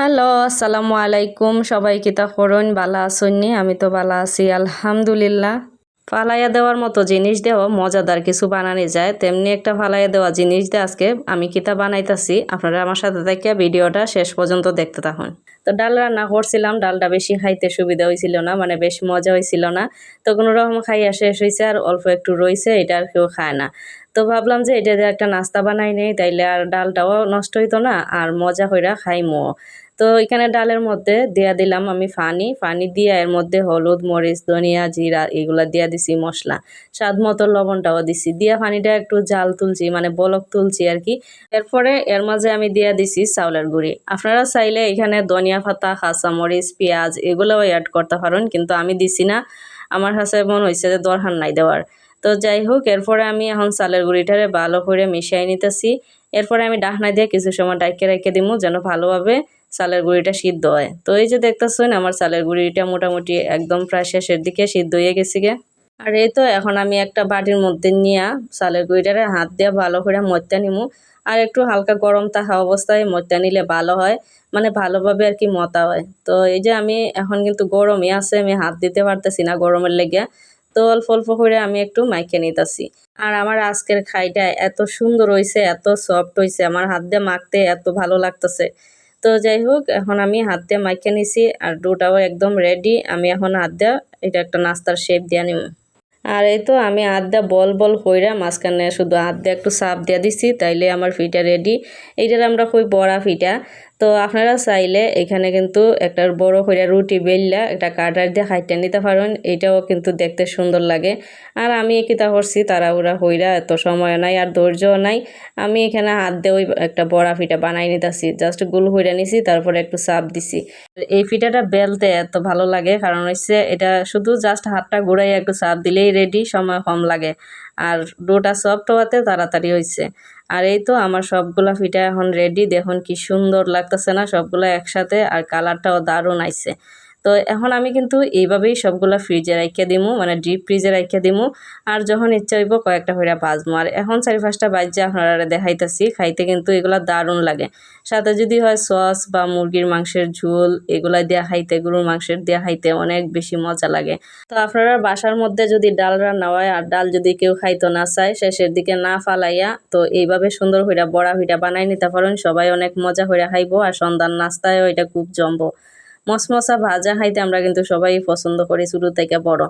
Hello, আসসালামু আলাইকুম। সবাই কিতা করুন বালা আসুননি আমি তো বালা আছি, আলহামদুলিল্লাহ। ফালাইয়া দেওয়ার মতো জিনিস দেওয়া মজাদার কিছু বানানি যায়। তেমনি একটা ফালাইয়া দেওয়া জিনিস দিয়ে আজকে, আমি কিতা বানাইতাছি? আপনারা আমার সাথে থেকে ভিডিওটা শেষ পর্যন্ত দেখতে থাকুন। তো ডাল রান্না করছিলাম, ডালটা বেশি খাইতে সুবিধা হয়েছিল না মানে বেশি মজা হয়েছিল না। তো কোনো রকম খাইয়া শেষ হয়েছে আর অল্প একটু রয়েছে এটা আর কেউ খায় না। তো ভাবলাম যে এটা দিয়ে একটা নাস্তা বানাই নেই, তাইলে আর ডালটাও নষ্ট হইতো না, আর মজা কইরা খাইমো। তো এখানে ডালের মধ্যে দিয়া দিলাম আমি ফানি ফানি দিয়ে এর মধ্যে হলুদ, মরিচ, ধনিয়া, জিরা এগুলা দিয়া দিছি মশলা। স্বাদ মতো লবণটাও দিছি, দিয়া ফানিটা একটু জাল তুলছি মানে বলক তুলছি আর কি। এরপরে এর মাঝে আমি দিয়া দিছি চাউলের গুঁড়ি। আপনারা চাইলে এখানে ধনিয়া পাতা, কাঁচা মরিচ, পেঁয়াজ এগুলোও অ্যাড করতে পারেন, কিন্তু আমি দিছি না। আমার কাছে মনে হয়েছে যে দরকার নাই দেওয়ার। তো যাই হোক, এরপরে আমি এখন চালের গুঁড়িটারে ভালো করে মিশিয়ে নিতেছি। এরপরে আমি ডাকনা দিয়ে কিছু সময় ডাইকে রেখে দিব যেন ভালোভাবে চালের গুঁড়িটা সিদ্ধ হয়। তো এই যে দেখতেছেন, আমার চালের গুঁড়িটা মোটামুটি একদম প্রায় শেষের দিকে সিদ্ধ হয়ে গেছে গে। আর এই তো এখন আমি একটা বাটির মধ্যে নিয়ে চালের গুঁড়িটারে হাত দিয়ে ভালো করে মত্যা নিমু। আর একটু হালকা গরম থাকা অবস্থায় মত্যা নিলে ভালো হয় মানে ভালোভাবে আর কি মতা হয়। তো এই যে আমি এখন কিন্তু গরমই আছে, আমি হাত দিতে পারতেছি না গরমের লেগে। তো অল্প অল্প করে আমি একটু মাইকে নিতেছি। আর আমার আজকের খাইটা এত সুন্দর হয়েছে এত সফট হয়েছে আমার হাত দিয়ে মাখতে এত ভালো লাগতেছে। তো যাই হোক, এখন আমি হাত দিয়ে মাইকে নিছি আর ডোটাও একদম রেডি আমি এখন হাত দিয়ে এটা একটা নাস্তার শেপ দিয়ে নিব আর এই তো আমি হাত দিয়ে বল বল কইরা মাঝখানে শুধু হাত দিয়ে একটু সাপ দিয়ে দিছি, তাইলে আমার ফিটা রেডি এইটার আমরা খুব বড়া ফিটা। তো আপনারা চাইলে এখানে কিন্তু একটা বড় করে রুটি বেললা, একটা কাটার দিয়ে খাইতে নিতে পারেন। এটাও কিন্তু দেখতে সুন্দর লাগে। আর আমি কিতা করছি তারা ওরা হইরা এত সময় নাই আর ধৈর্যও নাই। আমি এখানে হাত দিয়ে ওই একটা বড়া ফিটা বানাই নিতেছি। জাস্ট গুল হইরা নিছি, তারপরে একটু চাপ দিছি। এই ফিটাটা বেলতে এত ভালো লাগে, কারণ হচ্ছে এটা শুধু জাস্ট হাতটা ঘুরাই একটু চাপ দিলেই রেডি সময় কম লাগে। আর ডোটা সফট হওয়াতে তাড়াতাড়ি হয়েছে আর এই তো আমার সবগুলা ফিটা এখন রেডি দেখুন কি সুন্দর লাগতেছে না সবগুলা একসাথে, আর কালারটাও দারুণ আইছে। তো এখন আমি কিন্তু এইভাবেই সবগুলো ফ্রিজে রাখিয়ে দিমু মানে ডিপ ফ্রিজে রাখিয়ে দিমু। আর যখন ইচ্ছা হইব কয়েকটা হইরা বাজমু। আর এখন চারি পাঁচটা বাজছে আপনারা দেখাইতেছি। খাইতে কিন্তু এগুলা দারুণ লাগে। সাথে যদি হয় সস বা মুরগির মাংসের ঝোল, এগুলা দিয়ে খাইতে, গরুর মাংসের দিয়ে খাইতে অনেক বেশি মজা লাগে। তো আপনারা বাসার মধ্যে যদি ডাল রান্না হয়, আর ডাল যদি কেউ খাইতো না চায় শেষের দিকে না ফালাইয়া, তো এইভাবে সুন্দর হইরা, বড়া হইরা বানাই নিতে পারেন। সবাই অনেক মজা হইরা খাইবো, আর সন্ধ্যার নাস্তায় এটা খুব জমবো। মশমশা ভাজা খাইতে আমরা কিন্তু সবাই পছন্দ করি শুরু থেকে বড়।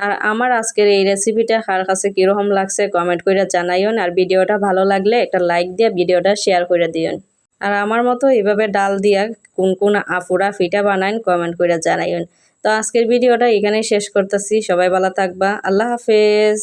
আর আমার আজকের এই রেসিপিটা কার কাছে কীরকম লাগছে কমেন্ট করে জানাইন আর ভিডিওটা ভালো লাগলে একটা লাইক দিয়ে ভিডিওটা শেয়ার করে দিন আর আমার মতো এইভাবে ডাল দিয়া কোন কোন আপুরা ফিটা বানাইন কমেন্ট করে জানাইন তো আজকের ভিডিওটা এখানেই শেষ করতেছি। সবাই ভালো থাকবা। আল্লাহ হাফেজ।